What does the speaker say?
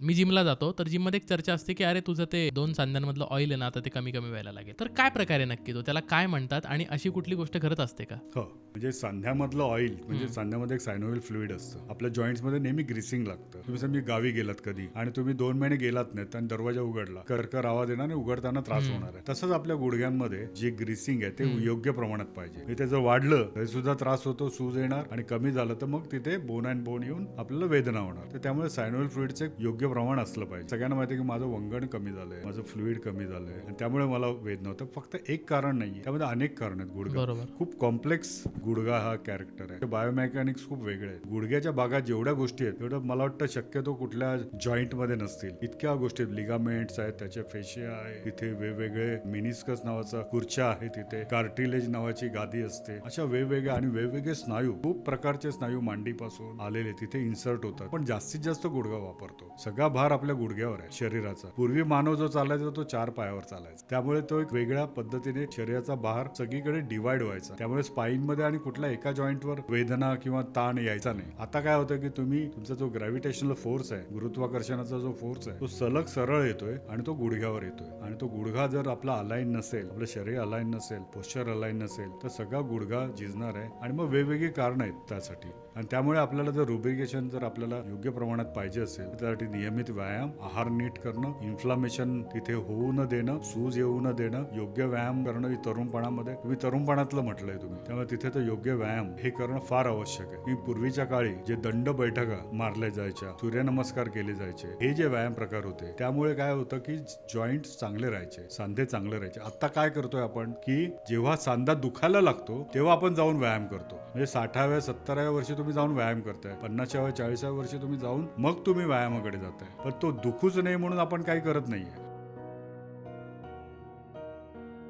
मी जिमला जातो तर जिममध्ये एक चर्चा असते की अरे तुझं ते दोन सांध्यांमधलं ऑइल आहे ना आता ते कमी कमी व्हायला लागेल. तर काय प्रकारे नक्की तो? त्याला काय म्हणतात? आणि अशी कुठली गोष्ट घडत असते का? हो. म्हणजे सांध्यामधलं ऑइल म्हणजे सांध्यामध्ये एक सायनोविल फ्लुइड असतं. आपल्या जॉईंट्समध्ये नेहमी ग्रीसिंग लागतं. तुम्ही समजा गावी गेलात कधी आणि तुम्ही दोन महिने गेलात नाहीत आणि दरवाजा उघडला करकर आवाज येणार आणि उघडताना त्रास होणार आहे. तसंच आपल्या गुडघ्यांमध्ये जे ग्रीसिंग आहे ते योग्य प्रमाणात पाहिजे. ते जर वाढलं तरी सुद्धा त्रास होतो सूज येणार आणि कमी झालं तर मग तिथे बोन अँड बोन येऊन आपल्याला वेदना होणार. तर त्यामुळे सायनोविल फ्लुइडचं एक योग्य प्रमाण असलं पाहिजे. सगळ्यांना माहिती की माझं वंगण कमी झालंय माझं फ्लुइड कमी झालंय. आणि त्यामुळे मला वेदना होतं फक्त एक कारण नाहीये. त्यामध्ये अनेक कारण आहेत गुडघा. खूप कॉम्प्लेक्स गुडघा हा कॅरेक्टर आहे. बायोमेकॅनिक्स खूप वेगळे आहेत. गुडघ्याच्या भागात जेवढ्या गोष्टी आहेत तेवढं मला वाटतं शक्यतो कुठल्या जॉईंटमध्ये नसतील. इतक्या गोष्टी लिगामेंट्स आहेत त्याच्या फेशिया आहे तिथे वेगवेगळे मिनिस्कस नावाचा खुर्च्या आहे. तिथे कार्टिलेज नावाची गादी असते. अशा वेगवेगळ्या आणि वेगवेगळे स्नायू खूप प्रकारचे स्नायू मांडीपासून आलेले तिथे इन्सर्ट होतात. पण जास्तीत जास्त गुडघा वापरतो. सगळा भार आपल्या गुडघ्यावर आहे शरीराचा. पूर्वी मानव जो चालायचा तो चार पायावर चालायचा. त्यामुळे तो एक वेगळ्या पद्धतीने शरीराचा भार सगळीकडे डिवाइड व्हायचा. त्यामुळे स्पाईन मध्ये आणि कुठल्या एका जॉईंटवर वेदना किंवा ताण यायचा नाही. आता काय होतं की तुम्ही तुमचा जो ग्रॅव्हिटेशनल फोर्स आहे गुरुत्वाकर्षणाचा जो फोर्स आहे तो सलग सरळ येतोय आणि तो गुडघ्यावर येतोय. आणि तो गुडघा जर आपला अलाईन नसेल आपलं शरीर अलाईन नसेल पोश्चर अलाईन नसेल तर सगळा गुडघा झिजणार आहे आणि मग वेगवेगळी कारणं आहेत त्यासाठी. आणि त्यामुळे आपल्याला जर रुब्रिकेशन जर आपल्याला योग्य प्रमाणात पाहिजे असेल तर त्यासाठी नियमित व्यायाम आहार नीट करणं इन्फ्लामेशन तिथे होऊ न देणं सूज येऊ न देणं योग्य व्यायाम करणं ही तरुणपणामध्ये. तुम्ही तरुणपणातलं म्हटलंय तुम्ही. त्यामुळे तिथे तर योग्य व्यायाम हे करणं फार आवश्यक आहे. की पूर्वीच्या काळी जे दंड बैठका मारल्या जायच्या सूर्यनमस्कार केले जायचे हे जे व्यायाम प्रकार होते त्यामुळे काय होतं की जॉईंट चांगले राहायचे सांधे चांगले राहायचे. आता काय करतोय आपण की जेव्हा सांधा दुखायला लागतो तेव्हा आपण जाऊन व्यायाम करतो. म्हणजे साठाव्या सत्तराव्या वर्षी तुम्ही जाऊन व्यायाम करताय पन्नासाव्या चाळीसाव्या वर्षी तुम्ही जाऊन मग तुम्ही व्यायामाकडे जाताय पण तो दुखूच नाही म्हणून आपण काही करत नाही आहे